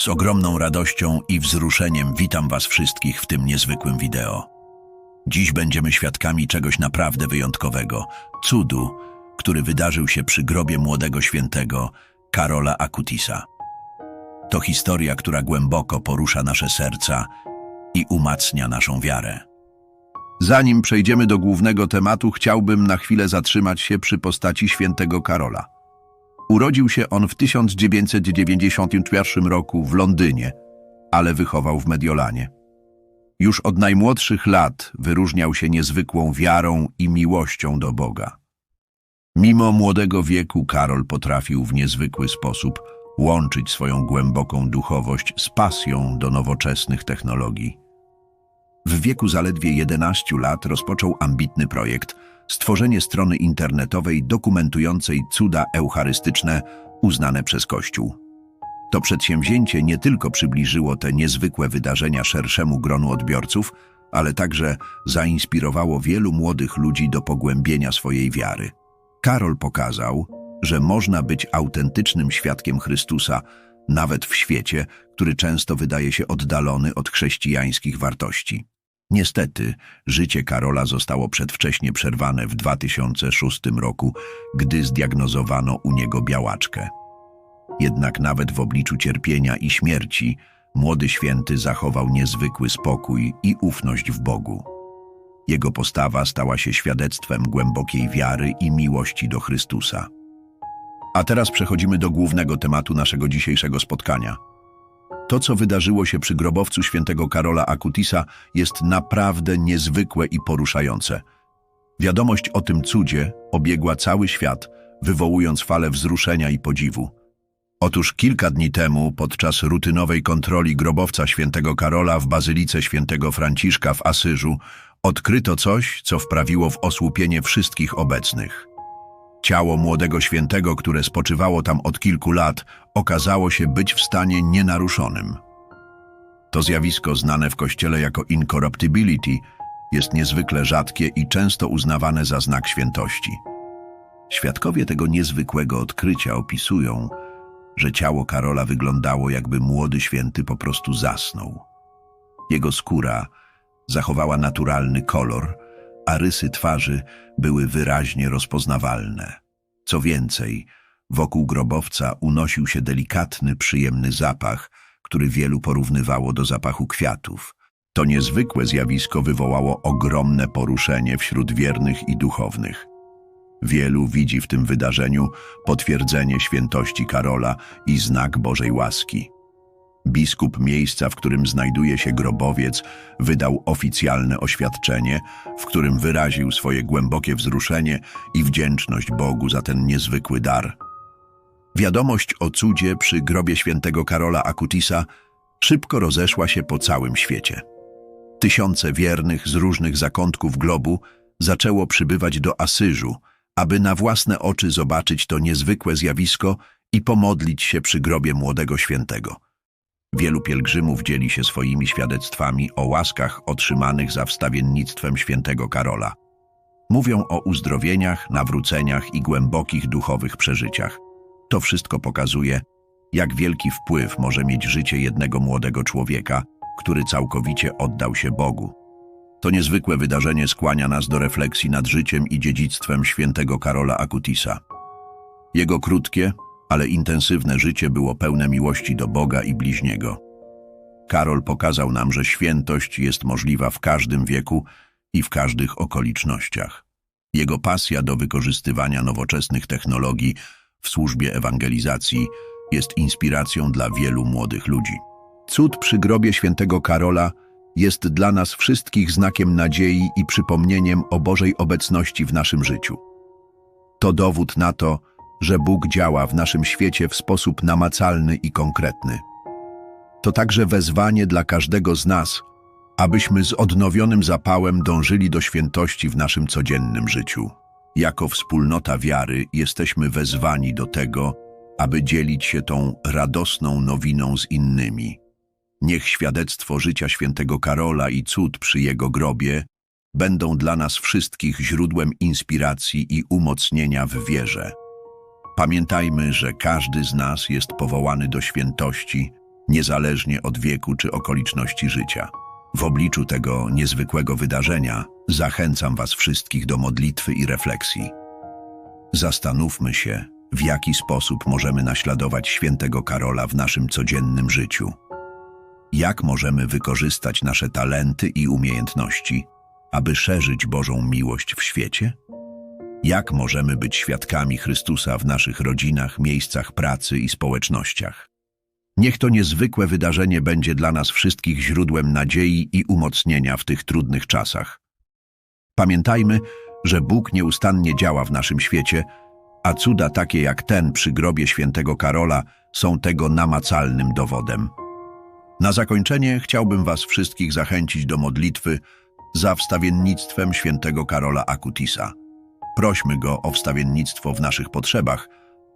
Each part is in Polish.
Z ogromną radością i wzruszeniem witam Was wszystkich w tym niezwykłym wideo. Dziś będziemy świadkami czegoś naprawdę wyjątkowego cudu, który wydarzył się przy grobie młodego świętego Karola Akutisa. To historia, która głęboko porusza nasze serca i umacnia naszą wiarę. Zanim przejdziemy do głównego tematu, chciałbym na chwilę zatrzymać się przy postaci świętego Karola. Urodził się on w 1991 roku w Londynie, ale wychował w Mediolanie. Już od najmłodszych lat wyróżniał się niezwykłą wiarą i miłością do Boga. Mimo młodego wieku Karol potrafił w niezwykły sposób łączyć swoją głęboką duchowość z pasją do nowoczesnych technologii. W wieku zaledwie 11 lat rozpoczął ambitny projekt stworzenie strony internetowej dokumentującej cuda eucharystyczne uznane przez Kościół. To przedsięwzięcie nie tylko przybliżyło te niezwykłe wydarzenia szerszemu gronu odbiorców, ale także zainspirowało wielu młodych ludzi do pogłębienia swojej wiary. Karol pokazał, że można być autentycznym świadkiem Chrystusa nawet w świecie, który często wydaje się oddalony od chrześcijańskich wartości. Niestety, życie Karola zostało przedwcześnie przerwane w 2006 roku, gdy zdiagnozowano u niego białaczkę. Jednak nawet w obliczu cierpienia i śmierci, młody święty zachował niezwykły spokój i ufność w Bogu. Jego postawa stała się świadectwem głębokiej wiary i miłości do Chrystusa. A teraz przechodzimy do głównego tematu naszego dzisiejszego spotkania – to, co wydarzyło się przy grobowcu świętego Karola Akutisa, jest naprawdę niezwykłe i poruszające. Wiadomość o tym cudzie obiegła cały świat, wywołując falę wzruszenia i podziwu. Otóż kilka dni temu, podczas rutynowej kontroli grobowca świętego Karola w Bazylice świętego Franciszka w Asyżu, odkryto coś, co wprawiło w osłupienie wszystkich obecnych. Ciało młodego świętego, które spoczywało tam od kilku lat, okazało się być w stanie nienaruszonym. To zjawisko znane w Kościele jako incorruptibility jest niezwykle rzadkie i często uznawane za znak świętości. Świadkowie tego niezwykłego odkrycia opisują, że ciało Karola wyglądało jakby młody święty po prostu zasnął. Jego skóra zachowała naturalny kolor, a rysy twarzy były wyraźnie rozpoznawalne. Co więcej, wokół grobowca unosił się delikatny, przyjemny zapach, który wielu porównywało do zapachu kwiatów. To niezwykłe zjawisko wywołało ogromne poruszenie wśród wiernych i duchownych. Wielu widzi w tym wydarzeniu potwierdzenie świętości Karola i znak Bożej łaski. Biskup miejsca, w którym znajduje się grobowiec, wydał oficjalne oświadczenie, w którym wyraził swoje głębokie wzruszenie i wdzięczność Bogu za ten niezwykły dar. Wiadomość o cudzie przy grobie świętego Karola Akutisa szybko rozeszła się po całym świecie. Tysiące wiernych z różnych zakątków globu zaczęło przybywać do Asyżu, aby na własne oczy zobaczyć to niezwykłe zjawisko i pomodlić się przy grobie młodego świętego. Wielu pielgrzymów dzieli się swoimi świadectwami o łaskach otrzymanych za wstawiennictwem świętego Karola. Mówią o uzdrowieniach, nawróceniach i głębokich duchowych przeżyciach. To wszystko pokazuje, jak wielki wpływ może mieć życie jednego młodego człowieka, który całkowicie oddał się Bogu. To niezwykłe wydarzenie skłania nas do refleksji nad życiem i dziedzictwem świętego Karola Akutisa. Jego krótkie, ale intensywne życie było pełne miłości do Boga i bliźniego. Karol pokazał nam, że świętość jest możliwa w każdym wieku i w każdych okolicznościach. Jego pasja do wykorzystywania nowoczesnych technologii w służbie ewangelizacji jest inspiracją dla wielu młodych ludzi. Cud przy grobie świętego Karola jest dla nas wszystkich znakiem nadziei i przypomnieniem o Bożej obecności w naszym życiu. To dowód na to, że Bóg działa w naszym świecie w sposób namacalny i konkretny. To także wezwanie dla każdego z nas, abyśmy z odnowionym zapałem dążyli do świętości w naszym codziennym życiu. Jako wspólnota wiary jesteśmy wezwani do tego, aby dzielić się tą radosną nowiną z innymi. Niech świadectwo życia świętego Karola i cud przy jego grobie będą dla nas wszystkich źródłem inspiracji i umocnienia w wierze. Pamiętajmy, że każdy z nas jest powołany do świętości, niezależnie od wieku czy okoliczności życia. W obliczu tego niezwykłego wydarzenia zachęcam Was wszystkich do modlitwy i refleksji. Zastanówmy się, w jaki sposób możemy naśladować świętego Karola w naszym codziennym życiu. Jak możemy wykorzystać nasze talenty i umiejętności, aby szerzyć Bożą miłość w świecie? Jak możemy być świadkami Chrystusa w naszych rodzinach, miejscach pracy i społecznościach? Niech to niezwykłe wydarzenie będzie dla nas wszystkich źródłem nadziei i umocnienia w tych trudnych czasach. Pamiętajmy, że Bóg nieustannie działa w naszym świecie, a cuda takie jak ten przy grobie świętego Karola są tego namacalnym dowodem. Na zakończenie chciałbym Was wszystkich zachęcić do modlitwy za wstawiennictwem świętego Karola Akutisa. Prośmy go o wstawiennictwo w naszych potrzebach,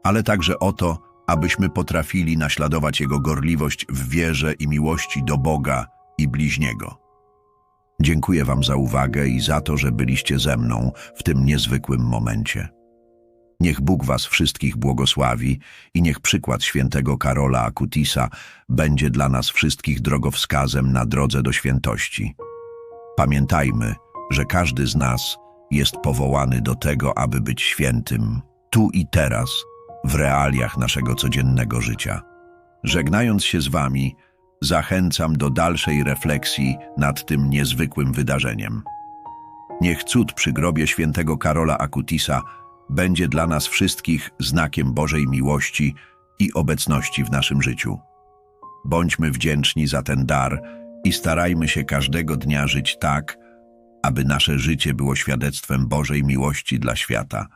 ale także o to, abyśmy potrafili naśladować jego gorliwość w wierze i miłości do Boga i bliźniego. Dziękuję Wam za uwagę i za to, że byliście ze mną w tym niezwykłym momencie. Niech Bóg Was wszystkich błogosławi i niech przykład świętego Karola Akutisa będzie dla nas wszystkich drogowskazem na drodze do świętości. Pamiętajmy, że każdy z nas jest powołany do tego, aby być świętym, tu i teraz, w realiach naszego codziennego życia. Żegnając się z Wami, zachęcam do dalszej refleksji nad tym niezwykłym wydarzeniem. Niech cud przy grobie świętego Karola Akutisa będzie dla nas wszystkich znakiem Bożej miłości i obecności w naszym życiu. Bądźmy wdzięczni za ten dar i starajmy się każdego dnia żyć tak, aby nasze życie było świadectwem Bożej miłości dla świata.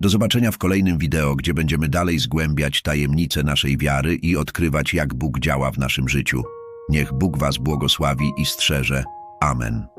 Do zobaczenia w kolejnym wideo, gdzie będziemy dalej zgłębiać tajemnice naszej wiary i odkrywać, jak Bóg działa w naszym życiu. Niech Bóg Was błogosławi i strzeże. Amen.